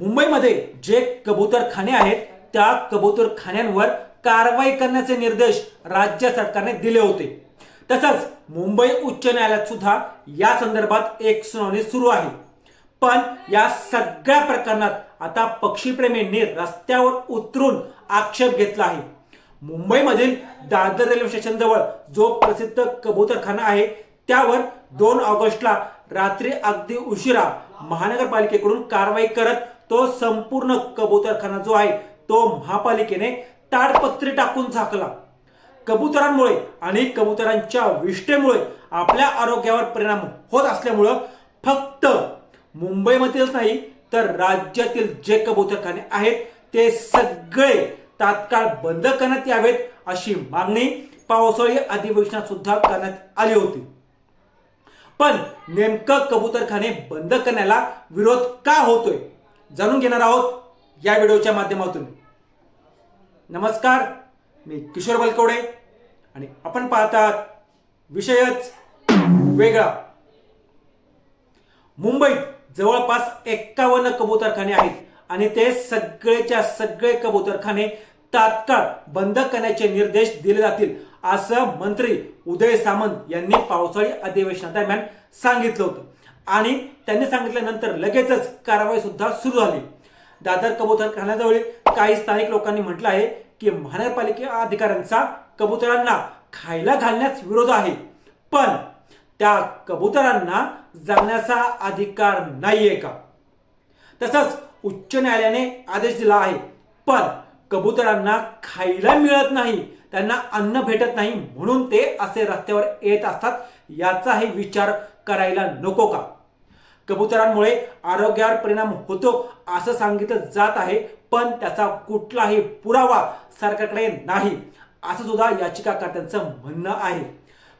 मुंबईमध्ये जे कबूतरखाने आहेत त्या कबूतरखान्यांवर कारवाई करण्याचे निर्देश राज्य सरकारने दिले होते. तसंच मुंबई उच्च न्यायालयात सुद्धा या संदर्भात एक सुनावणी सुरू आहे. पण या सगळ्या प्रकरणात आता पक्षीप्रेमींनी रस्त्यावर उतरून आक्षेप घेतला आहे. मुंबईमधील दादर रेल्वे स्टेशनजवळ जो प्रसिद्ध कबूतरखाना आहे त्यावर दोन ऑगस्टला रात्री अगदी उशिरा महानगरपालिकेकडून कारवाई करत तो संपूर्ण कबूतरखाना जो आहे तो महापालिकेने ताडपत्री टाकून झाकला. कबुतरांमुळे आणि कबुतरांच्या विष्ठेमुळे आपल्या आरोग्यावर परिणाम होत असल्यामुळं फक्त मुंबईमधीलच नाही तर राज्यातील जे कबूतरखाने आहेत ते सगळे तात्काळ बंद करण्यात यावेत अशी मागणी पावसाळी अधिवेशनात सुद्धा करण्यात आली होती. पण नेमकं कबूतरखाने बंद करण्याला विरोध का होतोय? जाणून घेणार आहोत या व्हिडिओच्या माध्यमातून. नमस्कार मी किशोर बलकवडे आणि आपण पाहतात विषयच वेगळा. मुंबईत जवळपास एक्कावन्न कबूतरखाने आहेत आणि ते सगळेच्या सगळे कबूतरखाने तात्काळ बंद करण्याचे निर्देश दिले जातील असं मंत्री उदय सामंत यांनी पावसाळी अधिवेशनादरम्यान सांगितलं होतं. आणि त्यांनी सांगितल्यानंतर लगेचच कारवाई सुद्धा सुरू झाली. दादर कबूतरखान्याजवळील काही स्थानिक लोकांनी म्हटलं आहे की महानगरपालिका अधिकाऱ्यांचा कबुतरांना खायला घालण्यास विरोध आहे. पण त्या कबुतरांना जगण्याचा अधिकार नाहीये का? तसंच उच्च न्यायालयाने आदेश दिला आहे. पण कबुतरांना खायला मिळत नाही त्यांना अन्न भेटत नाही म्हणून ते असे रस्त्यावर येत असतात. याचाही विचार करायला नको का? कबुतरांमुळे आरोग्यावर परिणाम होतो असं सांगितलं जात आहे पण त्याचा कुठलाही पुरावा सरकारकडे नाही असं सुद्धा याचिकाकर्त्यांचं म्हणणं आहे.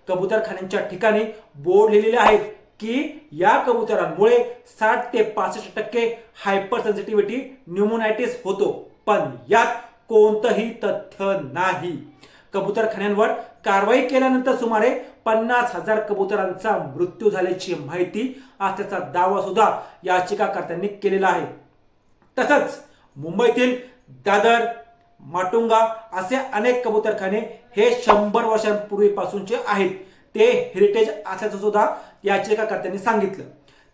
कबुतरखान्यांच्या ठिकाणी बोर्ड लिहिलेले आहेत की या कबुतरांमुळे साठ ते पासष्ट टक्के हायपर सेन्सिटिव्हिटी न्युमोनायटिस होतो पण यात कोणतंही तथ्य नाही. कबुतरखान्यांवर कारवाई केल्यानंतर सुमारे पन्नास हजार कबुतरांचा मृत्यू झाल्याची माहिती असल्याचा दावा सुद्धा याचिकाकर्त्यांनी केलेला आहे. तसंच मुंबईतील दादर माटुंगा असे अनेक कबुतरखाने हे शंभर वर्षांपूर्वीपासूनचे आहेत. ते हेरिटेज असल्याचं सुद्धा याचिकाकर्त्यांनी सांगितलं.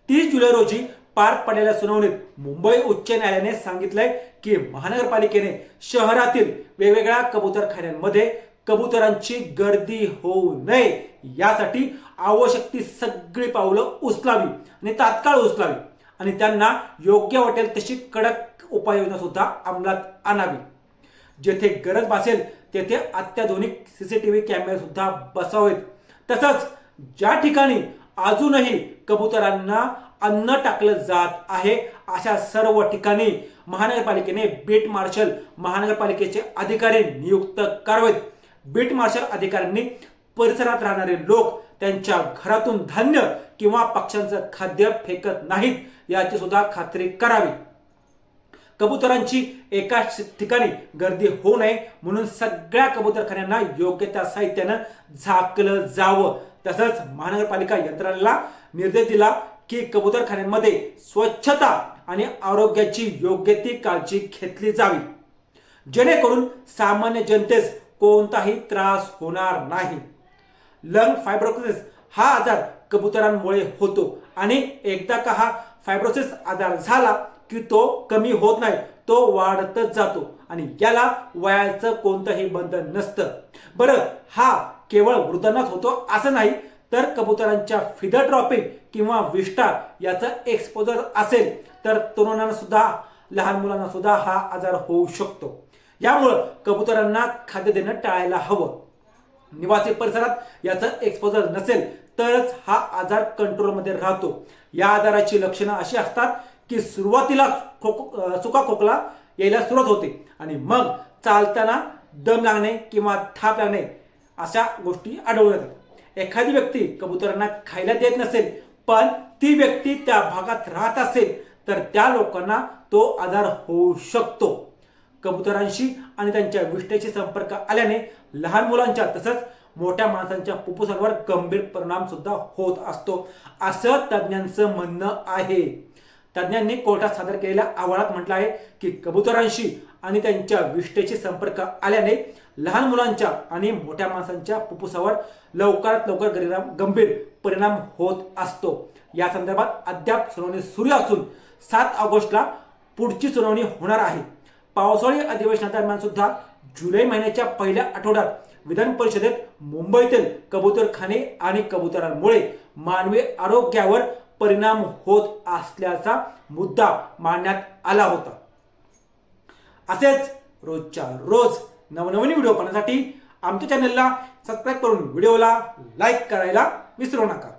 तीस जुलै रोजी पार पडलेल्या सुनावणीत मुंबई उच्च न्यायालयाने सांगितलंय की महानगरपालिकेने शहरातील वेगवेगळ्या कबूतरखान्यांमध्ये कबुतरांची गर्दी होऊ नये. यासाठी आवश्यक ती सगळी पावलं उचलावी आणि तात्काळ उचलावी आणि त्यांना योग्य वाटेल तशी कडक उपाययोजना सुद्धा अंमलात आणावी. जेथे गरज भासेल तेथे अत्याधुनिक सीसीटीव्ही कॅमेरे सुद्धा बसावेत. तसंच ज्या ठिकाणी अजूनही कबुतरांना अन्न टाकलं जात आहे. अशा सर्व ठिकाणी महानगरपालिकेने बीट मार्शल महानगरपालिकेचे अधिकारी नियुक्त करावेत. बीट मार्शल अधिकाऱ्यांनी परिसरात राहणारे लोक त्यांच्या घरातून धान्य किंवा पक्ष्यांचं खाद्य फेकत नाहीत याची सुद्धा खात्री करावी. कबुतरांची एका ठिकाणी गर्दी होऊ नये म्हणून सगळ्या कबुतरखान्यांना योग्य त्या साहित्यानं झाकलं जावं. तसंच महानगरपालिका यंत्रणेला निर्देश दिला की कबुतरखान्यांमध्ये स्वच्छता आणि आरोग्याची योग्य ती काळजी घेतली जावी. जेणेकरून सामान्य जनतेस कोणताही त्रास होणार नाही. लंग फायब्रोसिस हा आजार कबुतरांमुळे होतो आणि एकदा का हा फायब्रोसिस आजार झाला की तो कमी होत नाही तो वाढतच जातो. आणि याला वयाचं कोणतंही बंधन नसतं. बरं हा केवळ वृद्धांनाच होतो असं नाही तर कबुतरांच्या फिदर ड्रॉपिंग किंवा विष्टा याचं एक्सपोजर असेल तर तरुणांना सुद्धा लहान मुलांना सुद्धा हा आजार होऊ शकतो. यामुळं कबुतरांना खाद्य देणं टाळायला हवं. निवासी परिसरात याचं एक्सपोजर नसेल तरच हा आजार कंट्रोलमध्ये राहतो. या आजाराची लक्षणं अशी असतात की सुरुवातीला खोक सुका खोकला यायला सुरुवात होते. आणि मग चालताना दम लागणे किंवा थाप लागणे अशा गोष्टी आढळून येतात. एखादी व्यक्ती कबुतरांना खायला देत नसेल पण ती व्यक्ती त्या भागात राहत असेल तर त्या लोकांना तो आजार होऊ शकतो. कबुतरांशी आणि त्यांच्या विष्ठेशी संपर्क आल्याने लहान मुलांच्या तसंच मोठ्या माणसांच्या फुफ्फुसांवर गंभीर परिणाम सुद्धा होत असतो. असं तज्ज्ञांचं म्हणणं आहे. तज्ज्ञांनी कोर्टात सादर केलेल्या अहवालात म्हटलं आहे की कबुतरांशी आणि त्यांच्या विष्ठेशी संपर्क आल्याने लहान मुलांच्या आणि मोठ्या माणसांच्या फुफ्फुसावर लवकरात लवकर गरीरा- गंभीर परिणाम होत असतो. या संदर्भात अद्याप सुनावणी सुरू असून सात ऑगस्टला पुढची सुनावणी होणार आहे. पावसाळी अधिवेशनादरम्यान सुद्धा जुलै महिन्याच्या पहिल्या आठवड्यात विधान परिषदेत मुंबईतील कबूतरखाने आणि कबुतरांमुळे मानवी आरोग्यावर परिणाम होत असल्याचा मुद्दा मांडण्यात आला होता. असेच रोजच्या रोज नवनवीन व्हिडिओ पाहण्यासाठी आमच्या चॅनलला सबस्क्राईब करून व्हिडिओला लाईक करायला विसरू नका.